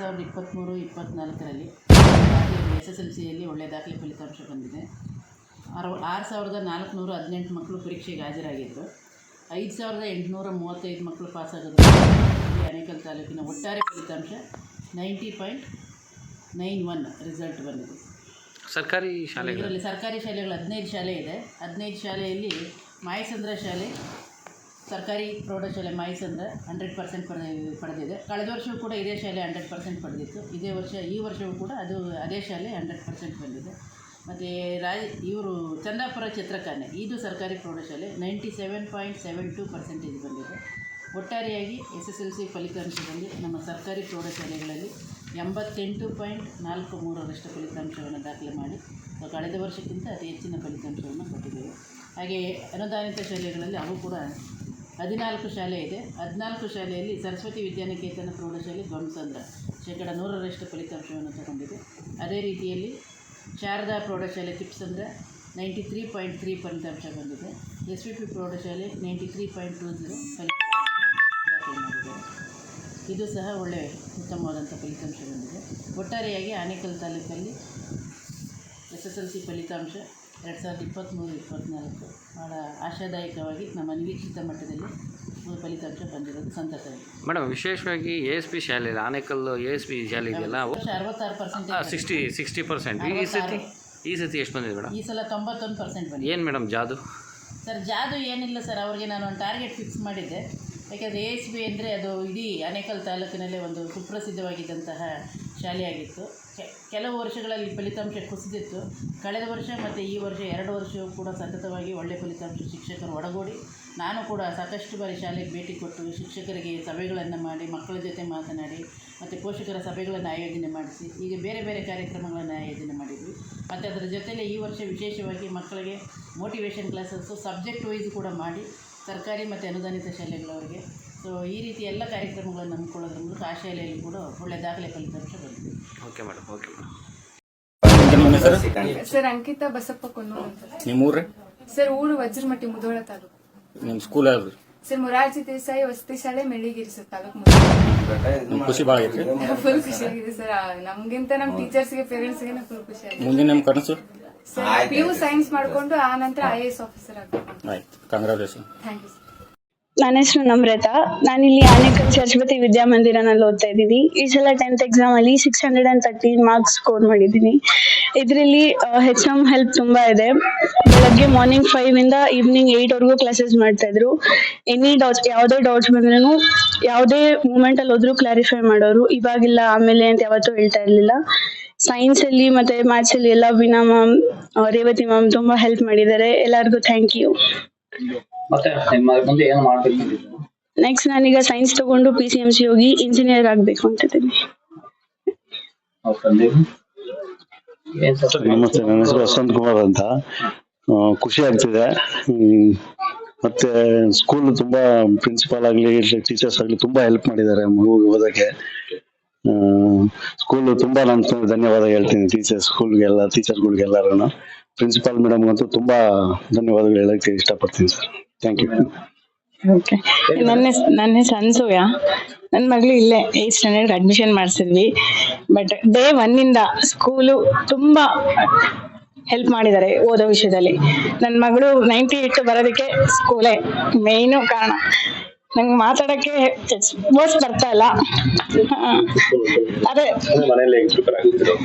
ಸಾವಿರದ ಇಪ್ಪತ್ತ್ಮೂರು ಇಪ್ಪತ್ತ್ನಾಲ್ಕರಲ್ಲಿ S S L ಸಿಯಲ್ಲಿ ಒಳ್ಳೆಯ ದಾಖಲೆ ಫಲಿತಾಂಶ ಬಂದಿದೆ. ಅರವ ಆರು ಸಾವಿರದ ನಾಲ್ಕುನೂರ ಹದಿನೆಂಟು ಮಕ್ಕಳು ಪರೀಕ್ಷೆಗೆ ಹಾಜರಾಗಿದ್ದು ಐದು ಸಾವಿರದ ಎಂಟುನೂರ ಮೂವತ್ತೈದು ಮಕ್ಕಳು ಪಾಸಾಗೋದು ಆನೇಕಲ್ ಅನೇಕಲ್ ತಾಲೂಕಿನ ಒಟ್ಟಾರೆ ಫಲಿತಾಂಶ ninety point nine one result ಬಂದಿದೆ. ಸರ್ಕಾರಿ ಶಾಲೆಗಳಲ್ಲಿ ಇದರಲ್ಲಿ ಸರ್ಕಾರಿ ಶಾಲೆಗಳು ಹದಿನೈದು ಶಾಲೆ ಇದೆ. ಹದಿನೈದು ಶಾಲೆಯಲ್ಲಿ ಮಾಯಸಂದ್ರ ಶಾಲೆ ಸರ್ಕಾರಿ ಪ್ರೌಢಶಾಲೆ ಮಾಯಸಂದ್ರ ಹಂಡ್ರೆಡ್ ಪರ್ಸೆಂಟ್ ಪಡೆದ ಪಡೆದಿದೆ. ಕಳೆದ ವರ್ಷವೂ ಕೂಡ ಇದೇ ಶಾಲೆ ಹಂಡ್ರೆಡ್ ಪರ್ಸೆಂಟ್ ಪಡೆದಿತ್ತು. ಇದೇ ವರ್ಷ, ಈ ವರ್ಷವೂ ಕೂಡ ಅದು ಅದೇ ಶಾಲೆ ಹಂಡ್ರೆಡ್ ಪರ್ಸೆಂಟ್ ಬಂದಿದೆ. ಮತ್ತು ರಾಜ್, ಇವರು ಚಂದಾಪುರ ಚಿತ್ರಕನ್ಯೆ ಇದು ಸರ್ಕಾರಿ ಪ್ರೌಢಶಾಲೆ ninety seven point seven two percentage ಬಂದಿದೆ. ಒಟ್ಟಾರೆಯಾಗಿ ಎಸ್ ಎಸ್ ಎಲ್ ಸಿ ಫಲಿತಾಂಶದಲ್ಲಿ ನಮ್ಮ ಸರ್ಕಾರಿ ಪ್ರೌಢಶಾಲೆಗಳಲ್ಲಿ ಎಂಬತ್ತೆಂಟು ಪಾಯಿಂಟ್ ನಾಲ್ಕು ಮೂರರಷ್ಟು ಫಲಿತಾಂಶವನ್ನು ದಾಖಲೆ ಮಾಡಿ ಕಳೆದ ವರ್ಷಕ್ಕಿಂತ ಅತಿ ಹೆಚ್ಚಿನ ಫಲಿತಾಂಶವನ್ನು ಕೊಟ್ಟಿದ್ದೇವೆ. ಹಾಗೆಯೇ ಅನುದಾನಿತ ಶಾಲೆಗಳಲ್ಲಿ ಅವು ಕೂಡ ಹದಿನಾಲ್ಕು ಶಾಲೆ ಇದೆ. ಹದಿನಾಲ್ಕು ಶಾಲೆಯಲ್ಲಿ ಸರಸ್ವತಿ ವಿದ್ಯಾನಿಕೇತನ ಪ್ರೌಢಶಾಲೆ ಧ್ವಂಸಂದ್ರ. ಶೇಕಡ ನೂರರಷ್ಟು ಫಲಿತಾಂಶವನ್ನು ತಗೊಂಡಿದೆ. ಅದೇ ರೀತಿಯಲ್ಲಿ ಶಾರದಾ ಪ್ರೌಢಶಾಲೆ Tipsandra ninety three point three ಫಲಿತಾಂಶ ಬಂದಿದೆ. ಎಸ್ ವಿ ಪಿ ಪ್ರೌಢಶಾಲೆ ninety three point two zero ಫಲಿತಾಂಶ ಇದು ಸಹ ಒಳ್ಳೆಯ ಉತ್ತಮವಾದಂಥ ಫಲಿತಾಂಶ ಬಂದಿದೆ. ಒಟ್ಟಾರೆಯಾಗಿ ಆನೇಕಲ್ ತಾಲೂಕಲ್ಲಿ ಎಸ್ ಎಸ್ ಎಲ್ ಸಿ ಫಲಿತಾಂಶ ಎರಡು ಸಾವಿರದ ಇಪ್ಪತ್ತ್ಮೂರು ಇಪ್ಪತ್ತ್ನಾಲ್ಕು. ಭಾಳ ಆಶಾದಾಯಕವಾಗಿ ನಮ್ಮ ನಿರೀಕ್ಷಿತ ಮಟ್ಟದಲ್ಲಿ ಫಲಿತಾಂಶ ಬಂದಿರೋದು ಸಂತಸವಿದೆ ಮೇಡಮ್ ವಿಶೇಷವಾಗಿ ಎ ಎಸ್ ಪಿ ಶಾಲೆ Anekal Anekal A S P ಶಾಲೆ ಇದೆಯಲ್ಲ ಅರವತ್ತಾರು ಪರ್ಸೆಂಟ್ ಸಿಕ್ಸ್ಟಿ ಸಿಕ್ಸ್ಟಿ ಪರ್ಸೆಂಟ್ ಈ ಸತಿ ಈ ಸತಿ ಎಷ್ಟು ಬಂದಿದೆ ಮೇಡಮ್? ಈ ಸಲ ತೊಂಬತ್ತೊಂದು ಪರ್ಸೆಂಟ್ ಬಂದಿದೆ. ಏನು ಮೇಡಮ್ ಜಾದು? ಸರ್ ಜಾದು ಏನಿಲ್ಲ ಸರ್ ಅವ್ರಿಗೆ ನಾನು ಒಂದು ಟಾರ್ಗೆಟ್ ಫಿಕ್ಸ್ ಮಾಡಿದ್ದೆ. ಯಾಕೆಂದರೆ ಎ ಎಸ್ ಬಿ ಅಂದರೆ ಅದು ಇಡೀ ಆನೇಕಲ್ ತಾಲೂಕಿನಲ್ಲೇ ಒಂದು ಸುಪ್ರಸಿದ್ಧವಾಗಿದ್ದಂತಹ ಶಾಲೆಯಾಗಿತ್ತು. ಕೆಲವು ವರ್ಷಗಳಲ್ಲಿ ಫಲಿತಾಂಶ ಕುಸಿದಿತ್ತು. ಕಳೆದ ವರ್ಷ ಮತ್ತು ಈ ವರ್ಷ ಎರಡು ವರ್ಷವೂ ಕೂಡ ಸತತವಾಗಿ ಒಳ್ಳೆಯ ಫಲಿತಾಂಶ ಶಿಕ್ಷಕರು ಒಡಗೂಡಿ. ನಾನು ಕೂಡ ಸಾಕಷ್ಟು ಬಾರಿ ಶಾಲೆಗೆ ಭೇಟಿ ಕೊಟ್ಟು ಶಿಕ್ಷಕರಿಗೆ ಸಭೆಗಳನ್ನು ಮಾಡಿ, ಮಕ್ಕಳ ಜೊತೆ ಮಾತನಾಡಿ ಮತ್ತು ಪೋಷಕರ ಸಭೆಗಳನ್ನು ಆಯೋಜನೆ ಮಾಡಿಸಿ, ಹೀಗೆ ಬೇರೆ ಬೇರೆ ಕಾರ್ಯಕ್ರಮಗಳನ್ನು ಆಯೋಜನೆ ಮಾಡಿದ್ವಿ. ಮತ್ತು ಅದರ ಜೊತೆಯಲ್ಲೇ ಈ ವರ್ಷ ವಿಶೇಷವಾಗಿ ಮಕ್ಕಳಿಗೆ ಮೋಟಿವೇಶನ್ ಕ್ಲಾಸಸ್ಸು ಸಬ್ಜೆಕ್ಟ್ ವೈಸ್ ಕೂಡ ಮಾಡಿ, ಸರ್ಕಾರಿ ಮತ್ತು ಅನುದಾನಿತ ಶಾಲೆಗಳವರಿಗೆ ಸೊ ಈ ರೀತಿ ಎಲ್ಲ ಕಾರ್ಯಕ್ರಮಗಳನ್ನು ಹಮ್ಮಿಕೊಳ್ಳೋದ್ರ ಮೂಲಕ ಆ ಶಾಲೆಯಲ್ಲಿ ಕೂಡ ಒಳ್ಳೆ ದಾಖಲೆ ಫಲಿತಾಂಶ ಬಂದಿದೆ. Okay madam okay madam sir Ankita Basappa Konnur ಅಂತ. ನಿಮ್ಮ ಊರು ಸರ್ ಊರು ವಜ್ರಮಟ್ಟಿ ಮುಧೋಳ ತಾಲೂಕು. ನಿಮ್ಮ ಸ್ಕೂಲ್ ಯಾವ್ದು? ಸರ್ ಮೊರಾರ್ಜಿ ದೇಸಾಯಿ ವಸತಿ ಶಾಲೆ ಮೆಳ್ಳಿಗಿರಿ ಸರ್ ತಾಲೂಕು ಖುಷಿ ಭಾಳ ಐತ್ರಿ ಫುಲ್ ಖುಷಿಯಾಗಿದೆ ಸರ್ ನಮ್ಗಿಂತ ನಮ್ ಟೀಚರ್ಸ್ಗೆ ಪೇರೆಂಟ್ಸ್ಗೆ ಫುಲ್ ಖುಷಿ ಆಗಿದೆ. ಮುಂದಿನ ನಿಮ್ಮ ಕನಸು? ಸರ್ ಪಿ ಯು ಸೈನ್ಸ್ ಮಾಡ್ಕೊಂಡು ಆ ನಂತರ ಐ ಎಸ್ ಆಫೀಸರ್ ಆಗ್ಬೇಕು. ಆಯ್ತು. ಕಂಗ್ರಾಚುಲೇಷನ್ ಥ್ಯಾಂಕ್ ಯು ಸರ್ ನನ್ನ ಹೆಸರು ನಮ್ರತ. ನಾನು ಇಲ್ಲಿ ಆನೇಕಲ್ ಸರಸ್ವತಿ ವಿದ್ಯಾಮಂದಿರನಲ್ಲಿ ಓದ್ತಾ ಇದ್ದೀನಿ. ಈ ಸಲ ಟೆಂತ್ ಎಕ್ಸಾಮ್ ಅಲ್ಲಿ six hundred and thirteen marks score ಮಾಡಿದ್ದೀನಿ. ಇದರಲ್ಲಿ ಹೆಚ್ ಎಂ ಹೆಲ್ಪ್ ತುಂಬಾ ಇದೆ. ಬೆಳಗ್ಗೆ ಮಾರ್ನಿಂಗ್ ಫೈವ್ ಇಂದ ಈವ್ನಿಂಗ್ ಏಟ್ ವರೆಗೂ ಕ್ಲಾಸಸ್ ಮಾಡ್ತಾ ಇದ್ರು. ಎನಿ ಡೌಟ್ಸ್ ಯಾವುದೇ ಡೌಟ್ಸ್ ಬಂದ್ರೂ ಯಾವುದೇ ಮೂಮೆಂಟ್ ಅಲ್ಲಿ ಹೋದ್ರು ಕ್ಲಾರಿಫೈ ಮಾಡೋರು. ಇವಾಗಿಲ್ಲ, ಆಮೇಲೆ ಅಂತ ಯಾವತ್ತೂ ಹೇಳ್ತಾ ಇರ್ಲಿಲ್ಲ. ಸೈನ್ಸ್ ಅಲ್ಲಿ ಮತ್ತೆ ಮ್ಯಾಥ್ಸ್ ಅಲ್ಲಿ ಎಲ್ಲ ವಿನಾ ಮ್ಯಾಮ್ ರೇವತಿ ಮ್ಯಾಮ್ ತುಂಬಾ ಹೆಲ್ಪ್ ಮಾಡಿದ್ದಾರೆ. ಎಲ್ಲರಿಗೂ ಥ್ಯಾಂಕ್ ಯು ಮತ್ತೆ ನಿಮ್ಮ ಮುಂದೆ ಏನು ಮಾಡ್ಬೇಕು ನೆಕ್ಸ್ಟ್ ನಾನೀಗ ಸೈನ್ಸ್ ತಗೊಂಡು ಪಿ ಸಿ ಎಂ ಸಿ ಹೋಗಿ ಇಂಜಿನಿಯರ್ ಆಗ್ಬೇಕು ಅಂತ ಇದ್ದೀನಿ. ನಮಸ್ತೆ ನನ್ನ ಹೆಸರು ಯಶವಂತ್ ಕುಮಾರ್ ಅಂತ. ಆ, ಖುಷಿ ಆಗ್ತಿದೆ. ಹ್ಮ್. ಮತ್ತೆ ಸ್ಕೂಲ್ ತುಂಬಾ ಪ್ರಿನ್ಸಿಪಾಲ್ ಆಗ್ಲಿ ಟೀಚರ್ಸ್ ಆಗ್ಲಿ ತುಂಬಾ ಹೆಲ್ಪ್ ಮಾಡಿದ್ದಾರೆ ಮಗುಗೆ ಓದಕ್ಕೆ. ಸ್ಕೂಲ್ ತುಂಬಾ ನಾನು ಧನ್ಯವಾದ ಹೇಳ್ತೀನಿ ಟೀಚರ್ಸ್ ಸ್ಕೂಲ್ಗೆಲ್ಲ ಟೀಚರ್ಗಳಿಗೆಲ್ಲರೂ ಪ್ರಿನ್ಸಿಪಾಲ್ ಮೇಡಮ್ ಅಂತೂ ತುಂಬಾ ಧನ್ಯವಾದಗಳು ಹೇಳಕ್ಕೆ ಇಷ್ಟಪಡ್ತೀನಿ ಸರ್. ಥ್ಯಾಂಕ್ ಯು ಓಕೆ ನನ್ನ ಹೆಸ್ ನನ್ನ ಹೆಸರು ಅನ್ಸೂಯ. ನನ್ನ ಮಗಳು ಇಲ್ಲೇ ಏಟ್ ಸ್ಟ್ಯಾಂಡರ್ಡ್ ಅಡ್ಮಿಷನ್ ಮಾಡಿಸಿದ್ವಿ. ಬಟ್ ಡೇ ಒನ್ನಿಂದ ಸ್ಕೂಲು ತುಂಬಾ ಹೆಲ್ಪ್ ಮಾಡಿದ್ದಾರೆ ಓದೋ ವಿಷಯದಲ್ಲಿ. ನನ್ನ ಮಗಳು ನೈಂಟಿ ಏಟ್ ಬರೋದಕ್ಕೆ ಸ್ಕೂಲೇ ಮೇಯ್ನು ಕಾರಣ. ನಂಗೆ ಮಾತಾಡೋಕ್ಕೆ ವರ್ಡ್ಸ್ ಬರ್ತಾ ಇಲ್ಲ. ಅದೇ ಮನೇಲಿ ಪ್ರಿಪೇರ್ ಆಗಿದ್ರು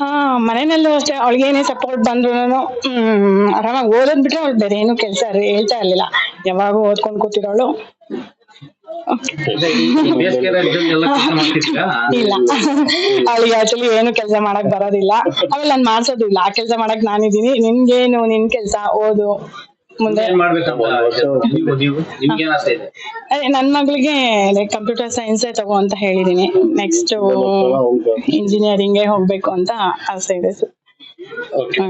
ಹಾ ಮನೆಯಲ್ಲೂ ಅಷ್ಟೇ. ಅವಳಿಗೇನೇ ಸಪೋರ್ಟ್ ಬಂದ್ರು ಹ್ಮ್ ಆರಾಮಾಗಿ ಓದೋದ್ ಬಿಟ್ರೆ ಅವಳು ಬೇರೆ ಏನು ಕೆಲಸ ಹೇಳ್ತಾ ಇರ್ಲಿಲ್ಲ. ಯಾವಾಗ ಓದ್ಕೊಂಡ್ ಕೂತಿರೋಳು. ಇಲ್ಲ. ಅವಳಿಗೆ ಆಕ್ಚುಲಿ ಏನು ಕೆಲಸ ಮಾಡಕ್ ಬರೋದಿಲ್ಲ. ಆಮೇಲೆ ನಾನು ಮಾಡ್ಸೋದು ಇಲ್ಲ ಆ ಕೆಲಸ ಮಾಡಕ್ ನಾನಿದ್ದೀನಿ. ನಿನ್ಗೇನು ನಿನ್ ಕೆಲ್ಸ ಓದು. ಮುಂದೆ ಏನ್ ಮಾಡ್ಬೇಕಂತ ನೀವು ನೀವು ನಿಮ್ಗೆ ಏನ್ ಆಸೆ ಇದೆ? ಅದೇ ನನ್ ಮಗಳಿಗೆ ಲೈಕ್ ಕಂಪ್ಯೂಟರ್ ಸೈನ್ಸ್ ತಗೋ ಅಂತ ಹೇಳಿದೀನಿ. ನೆಕ್ಸ್ಟ್ ಇಂಜಿನಿಯರಿಂಗ್ ಹೋಗ್ಬೇಕು ಅಂತ ಆಸೆ ಇದೆ. Sir okay